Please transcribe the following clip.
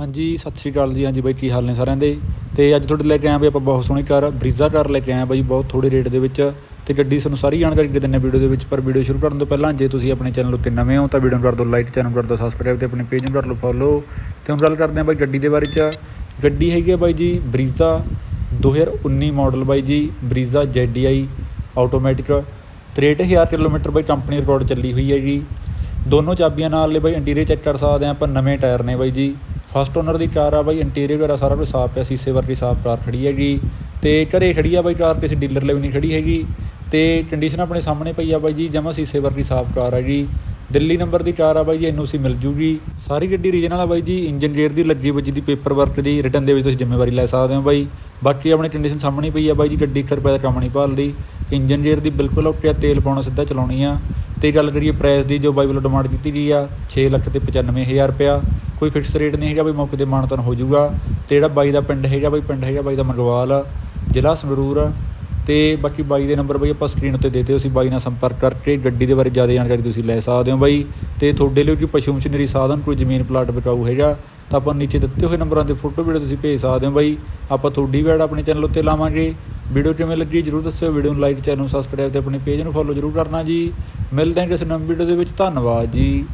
ਹਾਂਜੀ, ਸਤਿ ਸ਼੍ਰੀ ਅਕਾਲ ਜੀ। ਹਾਂਜੀ ਬਾਈ, ਕੀ ਹਾਲ ਨੇ ਸਾਰਿਆਂ ਦੇ? ਤੇ ਅੱਜ ਤੁਹਾਡੇ ਲੈ ਕੇ ਆਏ ਬਈ ਆਪਾਂ ਬਹੁਤ ਸੋਹਣੀ ਕਾਰ, ਬਰੀਜ਼ਾ ਕਾਰ ਲੈ ਕੇ ਆਏ ਹਾਂ ਬਾਈ, ਬਹੁਤ ਥੋੜੇ ਰੇਟ ਦੇ ਵਿੱਚ। ਤੇ ਗੱਡੀ ਤੁਹਾਨੂੰ ਸਾਰੀ ਜਾਣਕਾਰੀ ਦੇ ਦਿੰਨੇ ਵੀਡੀਓ ਦੇ ਵਿੱਚ, ਪਰ ਵੀਡੀਓ ਸ਼ੁਰੂ ਕਰਨ ਤੋਂ ਪਹਿਲਾਂ, ਜੇ ਤੁਸੀਂ ਆਪਣੇ ਚੈਨਲ ਉੱਤੇ ਨਵੇਂ ਹੋ, ਤਾਂ ਵੀਡੀਓ ਨੂੰ ਕਰ ਦਿਓ ਲਾਈਕ, ਚੈਨਲ ਕਰ ਦਿਓ ਸਬਸਕ੍ਰਾਈਬ ਤੇ ਆਪਣੇ ਪੇਜ ਨੂੰ ਕਰ ਲਓ ਫੋਲੋ ਤੇ ਹੁਣ ਗੱਲ ਕਰਦੇ ਹਾਂ ਬਾਈ ਗੱਡੀ ਦੇ ਬਾਰੇ ਚ। ਗੱਡੀ ਹੈਗੀ ਹੈ ਬਾਈ ਜੀ, ਬਰੀਜ਼ਾ 2019 ਮਾਡਲ ਬਾਈ ਜੀ, ਬਰੀਜ਼ਾ ZDI ਆਟੋਮੈਟਿਕ 63000 ਕਿਲੋਮੀਟਰ ਬਾਈ ਕੰਪਨੀ ਰਿਕਾਰਡ ਚੱਲੀ ਹੋਈ ਹੈ ਜੀ ਦੋਨੋਂ ਚਾਬੀਆਂ ਨਾਲ ਲੈ ਬਾਈ ਇੰਟੀਰੀਅਰ ਚੈੱਕ ਕਰ ਸਕਦੇ ਆ ਆਪਾਂ, ਨਵੇਂ ਟਾਇਰ ਨੇ ਬਾਈ ਜੀ। ਫਸਟ ਓਨਰ ਦੀ ਕਾਰ ਆ ਬਾਈ ਇੰਟੀਰੀਅਰ ਵਗੈਰਾ ਸਾਰਾ ਕੁਝ ਸਾਫ਼ ਪਿਆ, ਸੀਸੇ ਵਰਗੀ ਸਾਫ਼ ਕਾਰ ਖੜੀ ਹੈਗੀ। ਤੇ ਘਰੇ ਖੜੀ ਆ ਬਾਈ ਕਾਰ, ਕਿਸੇ ਡੀਲਰ ਲਈ ਵੀ ਨਹੀਂ ਖੜੀ ਹੈਗੀ। ਤੇ ਕੰਡੀਸ਼ਨ ਆਪਣੇ ਸਾਹਮਣੇ ਪਈ ਆ ਬਾਈ ਜੀ, ਜਮਾ ਸੀਸੇ ਵਰਗੀ ਸਾਫ਼ ਕਾਰ ਆ ਜੀ। ਦਿੱਲੀ ਨੰਬਰ ਦੀ ਕਾਰ ਆ ਬਾਈ ਜੀ ਐਨਓਸੀ ਮਿਲ ਜੂਗੀ। ਸਾਰੀ ਗੱਡੀ ਰੀਜਨਲ ਆ ਬਾਈ ਜੀ ਇੰਜਨ ਗੇਅਰ ਦੀ, ਲੱਗੀ ਵੱਜੀ ਦੀ ਪੇਪਰ ਵਰਕ ਦੀ ਰਿਟਰਨ ਦੇ ਵਿੱਚ ਤੁਸੀਂ ਜ਼ਿੰਮੇਵਾਰੀ ਲੈ ਸਕਦੇ ਹੋ ਬਾਈ। ਬਾਕੀ ਆਪਣੇ ਕੰਡੀਸ਼ਨ ਸਾਹਮਣੇ ਪਈ ਆ ਬਾਈ ਜੀ, ਗੱਡੀ 1 ਰੁਪਏ ਦਾ ਕੰਮ ਨਹੀਂ ਭਾਲਦੀ। ਇੰਜਨ ਗੇਅਰ ਦੀ ਬਿਲਕੁਲ ਓਕੇ ਆ, ਤੇਲ ਪਾਉਣਾ ਸਿੱਧਾ ਚਲਾਉਣੀ ਆ। ਤੇ ਗੱਲ ਕਰੀਏ ਪ੍ਰਾਈਸ ਦੀ, ਜੋ ਬਾਈ ਵੱਲੋਂ ਡਿਮਾਂਡ ਕੀਤੀ ਗਈ ਆ 6 ਲੱਖ ਤੇ 95000 ਰੁਪਇਆ। ਕੋਈ ਫਿਕਸ ਰੇਟ ਨਹੀਂ ਹੈਗਾ ਬਈ ਮੌਕੇ ਤੇ ਮਾਨਤਨ ਹੋ ਜਾਊਗਾ। ਤੇ ਜਿਹੜਾ ਬਾਈ ਦਾ ਪਿੰਡ ਹੈਗਾ ਬਈ ਪਿੰਡ ਹੈਗਾ ਬਾਈ ਦਾ ਮੰਗਵਾਲ ਆ, ਜ਼ਿਲ੍ਹਾ ਸੰਗਰੂਰ। ਆ ਤੇ ਬਾਕੀ ਬਾਈ ਦੇ ਨੰਬਰ ਬਈ ਆਪਾਂ ਸਕਰੀਨ ਉੱਤੇ ਦੇਤੇ ਤੁਸੀਂ ਬਾਈ ਨਾਲ ਸੰਪਰਕ ਕਰਕੇ ਗੱਡੀ ਦੇ ਬਾਰੇ ਜ਼ਿਆਦਾ ਜਾਣਕਾਰੀ ਤੁਸੀਂ ਲੈ ਸਕਦੇ ਹੋ ਬਾਈ। ਤੇ ਤੁਹਾਡੇ ਲਈ ਕੋਈ ਪਸ਼ੂ ਮਸ਼ੀਨਰੀ ਸਾਧਨ ਕੋਈ ਜ਼ਮੀਨ ਪਲਾਟ ਵਿਕਾਊ ਹੈਗਾ ਤਾਂ ਆਪਾਂ ਨੀਚੇ ਦਿੱਤੇ ਹੋਏ ਨੰਬਰਾਂ ਤੇ ਫੋਟੋ ਵੀਡੀਓ ਤੁਸੀਂ ਭੇਜ ਸਕਦੇ ਹੋ ਬਾਈ। ਆਪਾਂ ਤੁਹਾਡੀ ਵੀ ਐਡ ਆਪਣੇ ਚੈਨਲ ਉੱਤੇ ਲਾਵਾਂਗੇ। ਵੀਡੀਓ ਕਿਵੇਂ ਲੱਗੀ ਜਰੂਰ ਦੱਸਿਓ ਵੀਡੀਓ ਨੂੰ ਲਾਈਕ ਚੈਨਲ ਨੂੰ ਸਬਸਕ੍ਰਾਈਬ ਤੇ ਆਪਣੇ ਪੇਜ ਨੂੰ ਫੋਲੋ ਜਰੂਰ ਕਰਨਾ ਜੀ। ਮਿਲਦੇ ਹਾਂ ਕਿਸੇ ਨਵੀਂ ਵੀਡੀਓ ਦੇ ਵਿੱਚ ਧੰਨਵਾਦ ਜੀ।